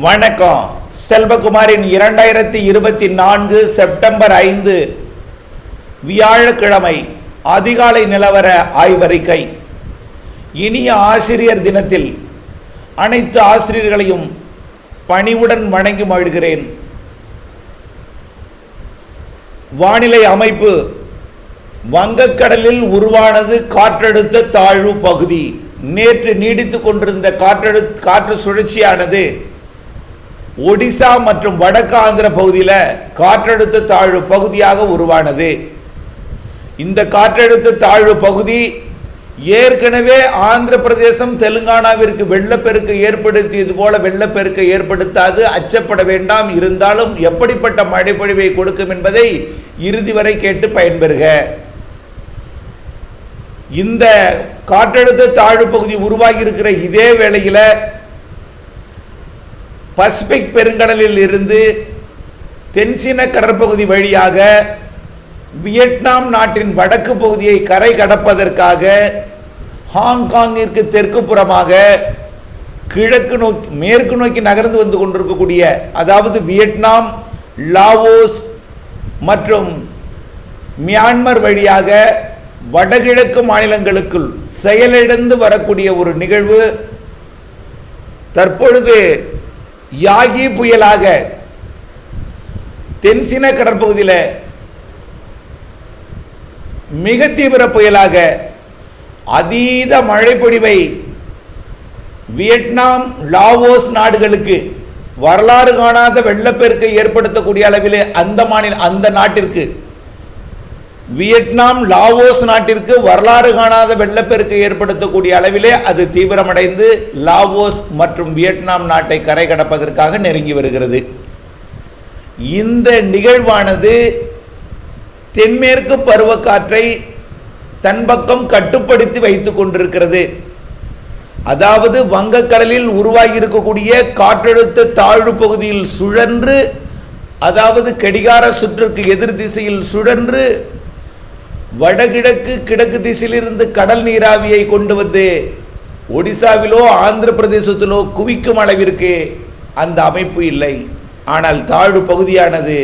வணக்கம். செல்வகுமாரின் இரண்டாயிரத்தி இருபத்தி நான்கு செப்டம்பர் ஐந்து வியாழக்கிழமை அதிகாலை நிலவர ஆய்வறிக்கை. இனிய ஆசிரியர் தினத்தில் அனைத்து ஆசிரியர்களையும் பணிவுடன் வணங்கி மகிழ்கிறேன். வானிலை அமைப்பு வங்கக்கடலில் உருவானது காற்றழுத்த தாழ்வு பகுதி. நேற்று நீடித்துக் கொண்டிருந்த காற்றழு காற்று சுழற்சியானது ஒடிசா மற்றும் வடக்கு ஆந்திர பகுதியில் காற்றழுத்த தாழ்வு பகுதியாக உருவானது. இந்த காற்றழுத்த தாழ்வு பகுதி ஏற்கனவே ஆந்திர பிரதேசம் தெலுங்கானாவிற்கு வெள்ளப்பெருக்கு ஏற்படுத்தியது போல வெள்ளப்பெருக்கை ஏற்படுத்தாது அச்சப்பட வேண்டாம். இருந்தாலும் எப்படிப்பட்ட மழைப்பொழிவை கொடுக்கும் என்பதை இறுதி வரை கேட்டு பயன்பெறுக. இந்த காற்றழுத்த தாழ்வு பகுதி உருவாகியிருக்கிற இதே வேளையில் பசிபிக் பெருங்கடலில் இருந்து தென்சீன கடற்பகுதி வழியாக வியட்நாம் நாட்டின் வடக்கு பகுதியை கரை கடப்பதற்காக ஹாங்காங்கிற்கு தெற்கு புறமாக கிழக்கு நோக்கி மேற்கு நோக்கி நகர்ந்து வந்து கொண்டிருக்கக்கூடிய அதாவது வியட்நாம் லாவோஸ் மற்றும் மியான்மர் வழியாக வடகிழக்கு மாநிலங்களுக்குள் செயலிழந்து வரக்கூடிய ஒரு நிகழ்வு. தற்பொழுது யாகி புயலாக தென்சின கடற்பகுதியில் மிக தீவிர புயலாக அதீத மழைப்பொழிவை வியட்நாம் லாவோஸ் நாடுகளுக்கு வரலாறு காணாத வெள்ளப்பெருக்கை ஏற்படுத்தக்கூடிய அளவில் அந்த மாநில அந்த நாட்டிற்கு வியட்நாம் லாவோஸ் நாட்டிற்கு வரலாறு காணாத வெள்ளப்பெருக்கு ஏற்படுத்தக்கூடிய அளவிலே அது தீவிரமடைந்து லாவோஸ் மற்றும் வியட்நாம் நாட்டை கரை கடப்பதற்காக நெருங்கி வருகிறது. இந்த நிகழ்வானது தென்மேற்கு பருவக்காற்றை தன்பக்கம் கட்டுப்படுத்தி வைத்துக் கொண்டிருக்கிறது. அதாவது வங்கக்கடலில் உருவாகி இருக்கக்கூடிய காற்றழுத்த தாழ்வு பகுதியில் சுழன்று அதாவது கடிகார சுற்றுக்கு எதிர் திசையில் சுழன்று வடகிழக்கு கிழக்கு திசையிலிருந்து கடல் நீராவியை கொண்டு வந்து ஒடிசாவிலோ ஆந்திர பிரதேசத்திலோ குவிக்கும் அளவிற்கு அந்த அமைப்பு இல்லை. ஆனால் தாழ்வு பகுதியானது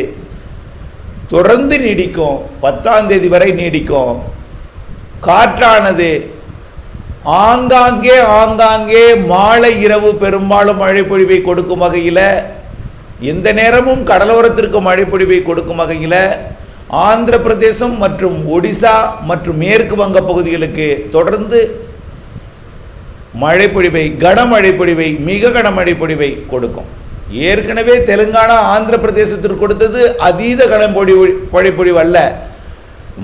தொடர்ந்து நீடிக்கும் பத்தாம் தேதி வரை நீடிக்கும். காற்றானது ஆங்காங்கே ஆங்காங்கே மாலை இரவு பெரும்பாலும் மழைப்பொழிவை கொடுக்கும் வகையில் எந்த நேரமும் கடலோரத்திற்கு மழைப்பொழிவை கொடுக்கும் வகையில் ஆந்திர பிரதேசம் மற்றும் ஒடிசா மற்றும் மேற்கு வங்க பகுதிகளுக்கு தொடர்ந்து மழைப்பொழிவை கனமழை பொழிவை மிக கனமழை பொழிவை கொடுக்கும். ஏற்கனவே தெலுங்கானா ஆந்திர பிரதேசத்திற்கு கொடுத்தது அதீத கனப்பொழிவு மழைப்பொழிவு அல்ல.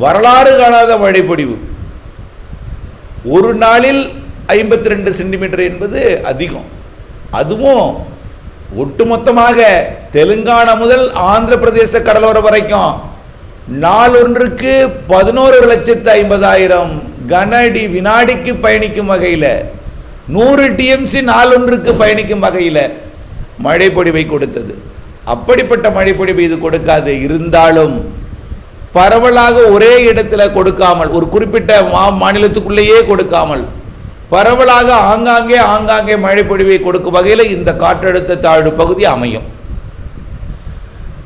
வரலாறு காணாத மழைப்பொழிவு. ஒரு நாளில் ஐம்பத்தி ரெண்டு சென்டிமீட்டர் என்பது அதிகம். அதுவும் ஒட்டுமொத்தமாக தெலுங்கானா முதல் ஆந்திர பிரதேச கடலோரம் வரைக்கும். நாளொன்றுக்கு பதினோரு லட்சத்து ஐம்பதாயிரம் கன அடி வினாடிக்கு பயணிக்கும் வகையில் நூறு டிஎம்சி நாளொன்றுக்கு பயணிக்கும் வகையில் மழைப்பொழிவை கொடுத்தது. அப்படிப்பட்ட மழைப்பொழிவு இது கொடுக்காது. இருந்தாலும் பரவலாக ஒரே இடத்துல கொடுக்காமல் ஒரு குறிப்பிட்ட மா மாநிலத்துக்குள்ளேயே கொடுக்காமல் பரவலாக ஆங்காங்கே ஆங்காங்கே மழைப்பொழிவை கொடுக்கும் வகையில் இந்த காற்றழுத்த தாழ்வு பகுதி அமையும்.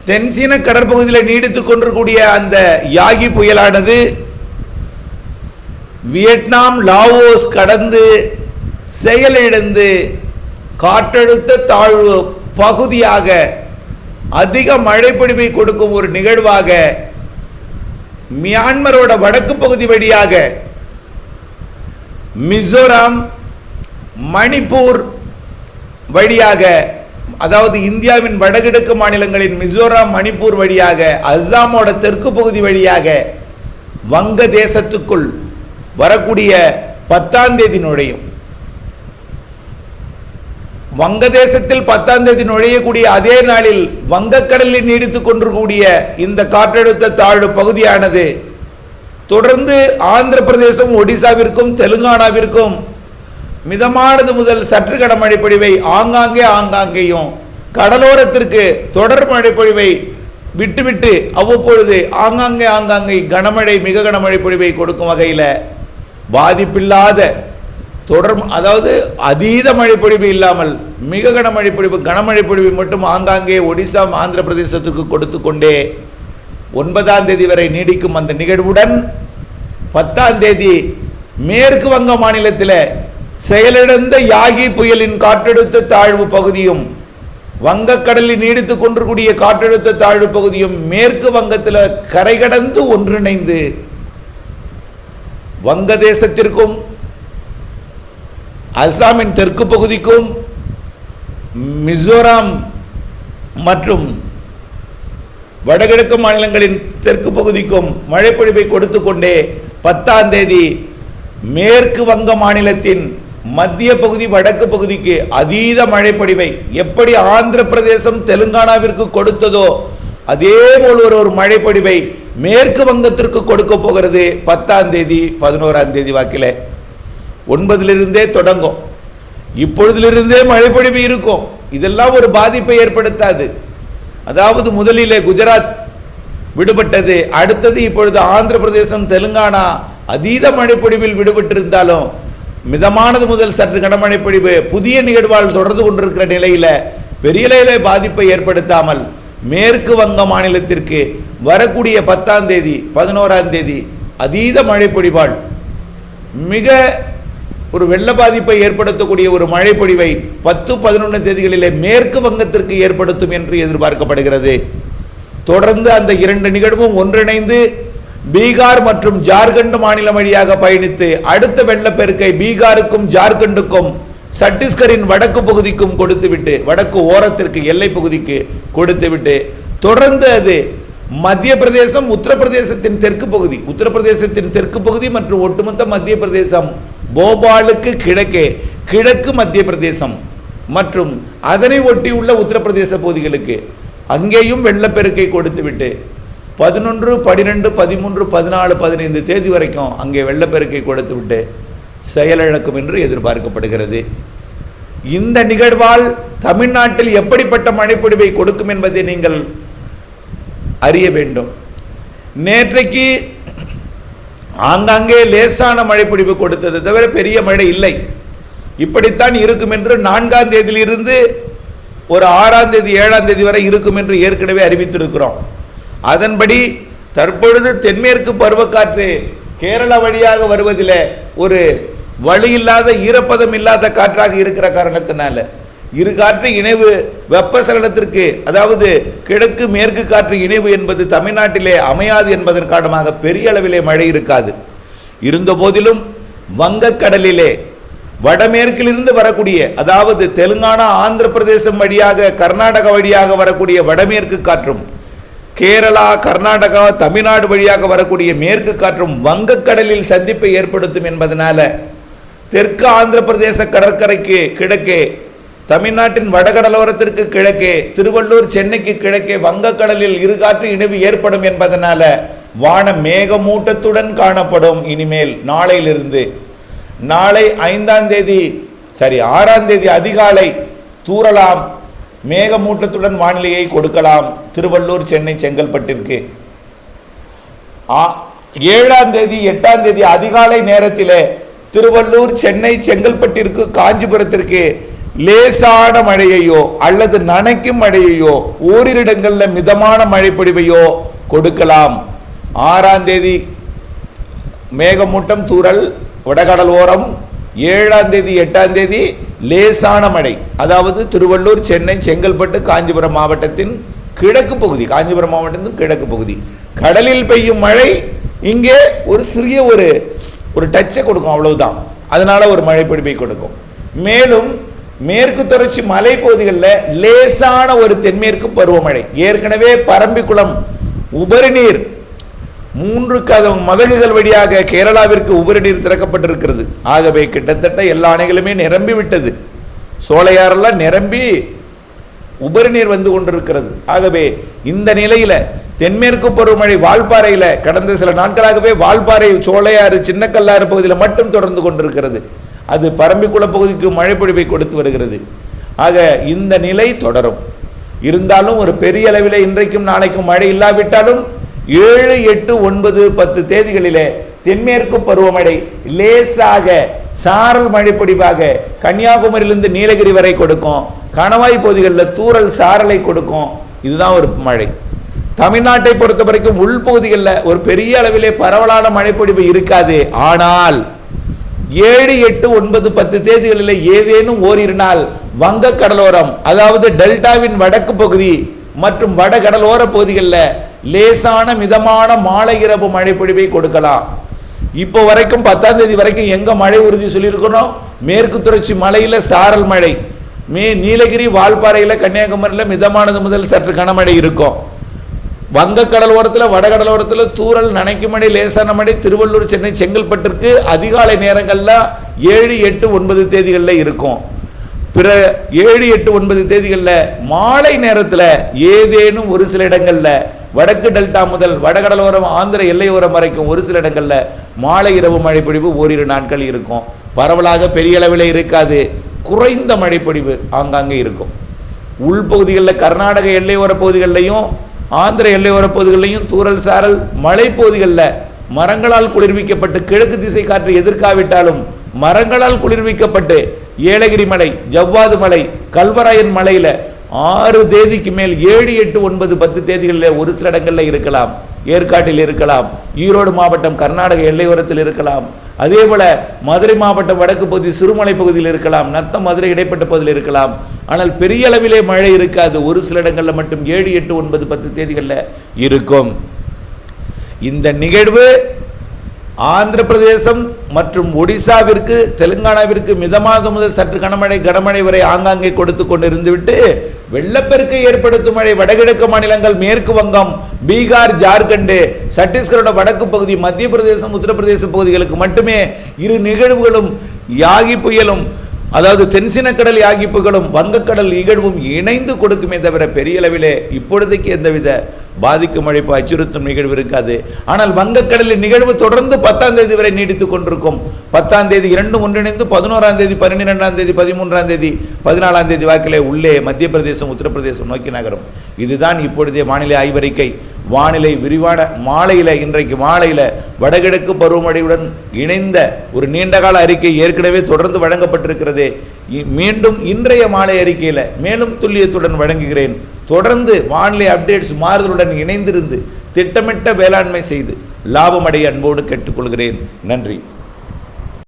தென்சீன கடற்பகுதியில் நீடித்துக் கொண்டிருக்கூடிய அந்த யாகி புயலானது வியட்நாம் லாவோஸ் கடந்து செயலிழந்து காற்றழுத்த தாழ்வு பகுதியாக அதிக மழைப்பொழிவை கொடுக்கும் ஒரு நிகழ்வாக மியான்மரோட வடக்கு பகுதி வழியாக மிசோரம் மணிப்பூர் வழியாக அதாவது இந்தியாவின் வடகிழக்கு மாநிலங்களின் மிசோரம் மணிப்பூர் வழியாக அஸ்ஸாமோட தெற்கு பகுதி வழியாக வங்க தேசத்துக்குள் வரக்கூடிய பத்தாம் தேதி நுழையும். வங்கதேசத்தில் பத்தாம் தேதி நுழையக்கூடிய அதே நாளில் வங்கக்கடலில் நீடித்துக் கொண்டிருக்கக்கூடிய இந்த காற்றழுத்த தாழ்வு பகுதியானது தொடர்ந்து ஆந்திர பிரதேசம் ஒடிசாவிற்கும் தெலுங்கானாவிற்கும் மிதமானது முதல் சற்று கட மழைப்பொழிவை ஆங்காங்கே ஆங்காங்கேயும். கடலோரத்திற்கு தொடர் மழைப்பொழிவை விட்டுவிட்டு அவ்வப்பொழுது ஆங்காங்கே ஆங்காங்கே கனமழை மிக கனமழை பொழிவை கொடுக்கும் வகையில் பாதிப்பில்லாத தொடர் அதாவது அதீத மழைப்பொழிவு இல்லாமல் மிக கனமழைப்பொழிவு கனமழைப்பொழிவு மட்டும் ஆங்காங்கே ஒடிசா ஆந்திர பிரதேசத்துக்கு கொடுத்து கொண்டே ஒன்பதாம் தேதி வரை நீடிக்கும் அந்த நிகழ்வுடன் பத்தாம் தேதி மேற்கு வங்க மாநிலத்தில் செயலிழந்த யாகி புயலின் காற்றழுத்த தாழ்வு பகுதியும் வங்கக்கடலில் நீடித்துக் கொண்டிருக்கூடிய காற்றழுத்த தாழ்வு பகுதியும் மேற்கு வங்கத்தில் கரை கடந்து ஒன்றிணைந்து வங்கதேசத்திற்கும் அஸ்ஸாமின் தெற்கு பகுதிக்கும் மிசோராம் மற்றும் வடகிழக்கு மாநிலங்களின் தெற்கு பகுதிக்கும் மழைப்பொழிவை கொடுத்து கொண்டே பத்தாம் தேதி மேற்கு வங்க மாநிலத்தின் மத்திய பகுதி வடக்கு பகுதிக்கு அதீத மழைப்பொழிவை எப்படி ஆந்திர பிரதேசம் தெலுங்கானாவிற்கு கொடுத்ததோ அதே போல் ஒரு ஒரு மழைப்பொழிவை மேற்கு வங்கத்திற்கு கொடுக்க போகிறது பத்தாம் தேதி பதினோராம் தேதி வாக்கில். ஒன்பதிலிருந்தே தொடங்கும். இப்பொழுதிலிருந்தே மழைப்பொழிவு இருக்கும். இதெல்லாம் ஒரு பாதிப்பை ஏற்படுத்தாது. அதாவது முதலிலே குஜராத் விடுபட்டது அடுத்தது இப்பொழுது ஆந்திர பிரதேசம் தெலுங்கானா அதீத மழைப்பொழிவில் விடுபட்டிருந்தாலும் மிதமானது முதல் சற்று கனமழைப்பொழிவு புதிய நிகழ்வால் தொடர்ந்து கொண்டிருக்கிற நிலையில் பெரிய அளவில் பாதிப்பை ஏற்படுத்தாமல் மேற்கு வங்க மாநிலத்திற்கு வரக்கூடிய பத்தாம் தேதி பதினோராம் தேதி அதீத மழைப்பொழிவால் மிக ஒரு வெள்ள பாதிப்பை ஏற்படுத்தக்கூடிய ஒரு மழைப்பொழிவை பத்து பதினொன்று தேதிகளிலே மேற்கு வங்கத்திற்கு ஏற்படுத்தும் என்று எதிர்பார்க்கப்படுகிறது. தொடர்ந்து அந்த இரண்டு நிகழ்வும் ஒன்றிணைந்து பீகார் மற்றும் ஜார்க்கண்ட் மாநிலம் வழியாக பயணித்து அடுத்த வெள்ளப்பெருக்கை பீகாருக்கும் ஜார்க்கண்டுக்கும் சத்தீஸ்கரின் வடக்கு பகுதிக்கும் கொடுத்துவிட்டு வடக்கு ஓரத்திற்கு எல்லை பகுதிக்கு கொடுத்துவிட்டு தொடர்ந்து அது மத்திய பிரதேசம் உத்தரப்பிரதேசத்தின் தெற்கு பகுதி உத்தரப்பிரதேசத்தின் தெற்கு பகுதி மற்றும் ஒட்டுமொத்த மத்திய பிரதேசம் போபாலுக்கு கிழக்கே கிழக்கு மத்திய பிரதேசம் மற்றும் அதனை ஒட்டியுள்ள உத்தரப்பிரதேச பகுதிகளுக்கு அங்கேயும் வெள்ளப்பெருக்கை கொடுத்துவிட்டு பதினொன்று பன்னிரெண்டு பதிமூன்று பதினாலு பதினைந்து தேதி வரைக்கும் அங்கே வெள்ளப்பெருக்கை கொடுத்துவிட்டு செயலிழக்கும் என்று எதிர்பார்க்கப்படுகிறது. இந்த நிகழ்வால் தமிழ்நாட்டில் எப்படிப்பட்ட மழைப்பொழிவை கொடுக்கும் என்பதை நீங்கள் அறிய வேண்டும். நேற்றைக்கு ஆங்காங்கே லேசான மழைப்பொழிவு கொடுத்தது தவிர பெரிய மழை இல்லை. இப்படித்தான் இருக்கும் என்று நான்காம் தேதியிலிருந்து ஒரு ஆறாம் தேதி ஏழாம் தேதி வரை இருக்கும் என்று ஏற்கனவே அறிவித்திருக்கிறோம். அதன்படி தற்பொழுது தென்மேற்கு பருவக்காற்று கேரளா வழியாக வருவதில் ஒரு வழி இல்லாத ஈரப்பதம் இல்லாத காற்றாக இருக்கிற காரணத்தினால இரு காற்று இணைவு வெப்பசலனத்திற்கு அதாவது கிழக்கு மேற்கு காற்று இணைவு என்பது தமிழ்நாட்டிலே அமையாது என்பதன் காரணமாக பெரிய அளவிலே மழை இருக்காது. இருந்த போதிலும் வங்கக்கடலிலே வடமேற்கிலிருந்து வரக்கூடிய அதாவது தெலுங்கானா ஆந்திர பிரதேசம் வழியாக கர்நாடகா வழியாக வரக்கூடிய வடமேற்கு காற்றும் கேரளா கர்நாடகா தமிழ்நாடு வழியாக வரக்கூடிய மேற்கு காற்றும் வங்கக்கடலில் சந்திப்பை ஏற்படுத்தும் என்பதனால தெற்கு ஆந்திர பிரதேச கடற்கரைக்கு கிழக்கே தமிழ்நாட்டின் வடகடலோரத்திற்கு கிழக்கே திருவள்ளூர் சென்னைக்கு கிழக்கே வங்கக்கடலில் இருகாற்று இணைவு ஏற்படும் என்பதனால வானம் மேகமூட்டத்துடன் காணப்படும். இனிமேல் நாளையிலிருந்து நாளை ஐந்தாம் தேதி சரி ஆறாம் தேதி அதிகாலை தூறலாம். மேகமூட்டத்துடன் வானிலையை கொடுக்கலாம். திருவள்ளூர் சென்னை செங்கல்பட்டிற்கு. ஆ- ஏழாம் தேதி எட்டாம் தேதி அதிகாலை நேரத்தில் திருவள்ளூர் சென்னை செங்கல்பட்டிற்கு காஞ்சிபுரத்திற்கு லேசான மழையையோ அல்லது நனைக்கும் மழையையோ ஓரிரு மிதமான மழைப்பொழிவையோ கொடுக்கலாம். ஆறாம் தேதி மேகமூட்டம் தூரல் வடகடல் ஓரம். ஏழாம் தேதி எட்டாம் தேதி லேசான மழை. அதாவது திருவள்ளூர் சென்னை செங்கல்பட்டு காஞ்சிபுரம் மாவட்டத்தின் கிழக்கு பகுதி. காஞ்சிபுரம் மாவட்டத்தின் கிழக்கு பகுதி. கடலில் பெய்யும் மழை இங்கே ஒரு சிறிய ஒரு ஒரு டச்சை கொடுக்கும் அவ்வளவுதான். அதனால ஒரு மழை பிடிப்பை கொடுக்கும். மேலும் மேற்கு தொடர்ச்சி மலைப்பகுதிகளில் லேசான ஒரு தென்மேற்கு பருவமழை. ஏற்கனவே பரம்பிக்குளம் உபரி நீர் மூன்று கத மதகுகள் வழியாக கேரளாவிற்கு உபரி நீர் திறக்கப்பட்டிருக்கிறது. ஆகவே கிட்டத்தட்ட எல்லா அணைகளுமே நிரம்பி விட்டது. சோலையாரெல்லாம் நிரம்பி உபரி நீர் வந்து கொண்டிருக்கிறது. ஆகவே இந்த நிலையில் தென்மேற்கு பருவமழை வால்பாறையில் கடந்த சில நாட்களாகவே வால்பாறை சோலையாறு சின்னக்கல்லாறு பகுதியில் மட்டும் தொடர்ந்து கொண்டிருக்கிறது. அது பரம்பிக்குள பகுதிக்கு மழைப்பொழிவை கொடுத்து வருகிறது. ஆக இந்த நிலை தொடரும். இருந்தாலும் ஒரு பெரிய அளவில் இன்றைக்கும் நாளைக்கும் மழை இல்லாவிட்டாலும் ஏழு எட்டு ஒன்பது பத்து தேதிகளிலே தென்மேற்கு பருவமழை லேசாக சாரல் மழைப்பொழிவாக கன்னியாகுமரியிலிருந்து நீலகிரி வரை கொடுக்கும். கணவாய் பகுதிகளில் தூறல் சாரலை கொடுக்கும். இதுதான் ஒரு மழை. தமிழ்நாட்டை பொறுத்த வரைக்கும் உள்பகுதிகளில் ஒரு பெரிய அளவிலே பரவலான மழைப்பொழிவு இருக்காது. ஆனால் ஏழு எட்டு ஒன்பது பத்து தேதிகளில் ஏதேனும் ஓரிரு நாள் வங்க கடலோரம் அதாவது டெல்டாவின் வடக்கு பகுதி மற்றும் வட கடலோர பகுதிகளில் லேசான மிதமான மாலை இரவு மழைப்பொழிவை கொடுக்கலாம். இப்போ வரைக்கும் பத்தாம் தேதி வரைக்கும் எங்க மழை உறுதி சொல்லியிருக்கிறோம் மேற்கு தொடர்ச்சி மலையில சாரல் மழை. மே நீலகிரி வால்பாறையில் கன்னியாகுமரியில் மிதமானது முதல் சற்று கனமழை இருக்கும். வங்கக்கடல் ஓரத்தில் வடகடலோரத்தில் தூரல் நனைக்கும் மழை லேசான மழை திருவள்ளூர் சென்னை செங்கல்பட்டிற்கு அதிகாலை நேரங்களில் ஏழு எட்டு ஒன்பது தேதிகளில் இருக்கும். பிற ஏழு எட்டு ஒன்பது தேதிகளில் மாலை நேரத்தில் ஏதேனும் ஒரு சில இடங்களில் வடக்கு டெல்டா முதல் வடகடலோரம் ஆந்திர எல்லையோரம் வரைக்கும் ஒரு சில இடங்களில் மாலை இரவு மழைப்பொழிவு ஓரிரு நாட்கள் இருக்கும். பரவலாக பெரிய அளவில் இருக்காது. குறைந்த மழைப்பொழிவு ஆங்காங்கே இருக்கும். உள்பகுதிகளில் கர்நாடக எல்லையோர பகுதிகளிலையும் ஆந்திர எல்லையோர பகுதிகளிலையும் தூரல் சாரல் மலைப்பகுதிகளில் மரங்களால் குளிர்விக்கப்பட்டு கிழக்கு திசை காற்று எதிர்க்காவிட்டாலும் மரங்களால் குளிர்விக்கப்பட்டு ஏலகிரி மலை ஜவ்வாது மலை கல்வராயன் மலையில் ஆறு தேதிக்கு மேல் ஏழு எட்டு ஒன்பது பத்து தேதிகளில் ஒரு சில இடங்களில் இருக்கலாம். ஏற்காட்டில் இருக்கலாம். ஈரோடு மாவட்டம் கர்நாடக எல்லையோரத்தில் இருக்கலாம். அதே போல மதுரை மாவட்டம் வடக்கு பகுதி சிறுமலை பகுதியில் இருக்கலாம். நத்த மதுரை இடைப்பட்ட பகுதியில் இருக்கலாம். ஆனால் பெரிய அளவிலே மழை இருக்காது. ஒரு சில இடங்களில் மட்டும் ஏழு எட்டு ஒன்பது பத்து தேதிகளில் இருக்கும். இந்த நிகழ்வு ஆந்திர பிரதேசம் மற்றும் ஒடிசாவிற்கு தெலுங்கானாவிற்கு மிதமானது முதல் சற்று கனமழை கனமழை வரை ஆங்காங்கே கொடுத்து கொண்டிருந்துவிட்டு வெள்ளப்பெருக்கை ஏற்படுத்தும் மழை வடகிழக்கு மாநிலங்கள் மேற்கு வங்கம் பீகார் ஜார்க்கண்டு சத்தீஸ்கரோட வடக்கு பகுதி மத்திய பிரதேசம் உத்தரப்பிரதேச பகுதிகளுக்கு மட்டுமே இரு நிகழ்வுகளும் யாகி புயலும் அதாவது தென்சினக்கடல் யாகிப்புகளும் வங்கக்கடல் நிகழ்வும் இணைந்து கொடுக்குமே தவிர பெரிய அளவிலே இப்பொழுதைக்கு எந்தவித பாதிக்கும் அழைப்பு அச்சுறுத்தும் நிகழ்வு இருக்காது. ஆனால் வங்கக்கடலில் நிகழ்வு தொடர்ந்து பத்தாம் தேதி வரை நீடித்துக் கொண்டிருக்கும். பத்தாம் தேதி இரண்டு ஒன்றிணைந்து பதினோராம் தேதி பன்னிரெண்டாம் தேதி பதிமூன்றாம் தேதி பதினாலாம் தேதி வாக்கிலே உள்ளே மத்திய பிரதேசம் உத்தரப்பிரதேசம் நோக்கி நகரும். இதுதான் இப்பொழுதைய வானிலை ஆய்வறிக்கை. வானிலை விரிவான மாலையில் இன்றைக்கு மாலையில் வடகிழக்கு பருவமழையுடன் இணைந்த ஒரு நீண்டகால அறிக்கை ஏற்கனவே தொடர்ந்து வழங்கப்பட்டிருக்கிறது. இ- மீண்டும் இன்றைய மாலை அறிக்கையில் மேலும் துல்லியத்துடன் வழங்குகிறேன். தொடர்ந்து வானிலை அப்டேட்ஸ் மாறுதலுடன் இணைந்திருந்து திட்டமிட்ட வேளாண்மை செய்து லாபமடைய அன்போடு கேட்டுக்கொள்கிறேன். நன்றி.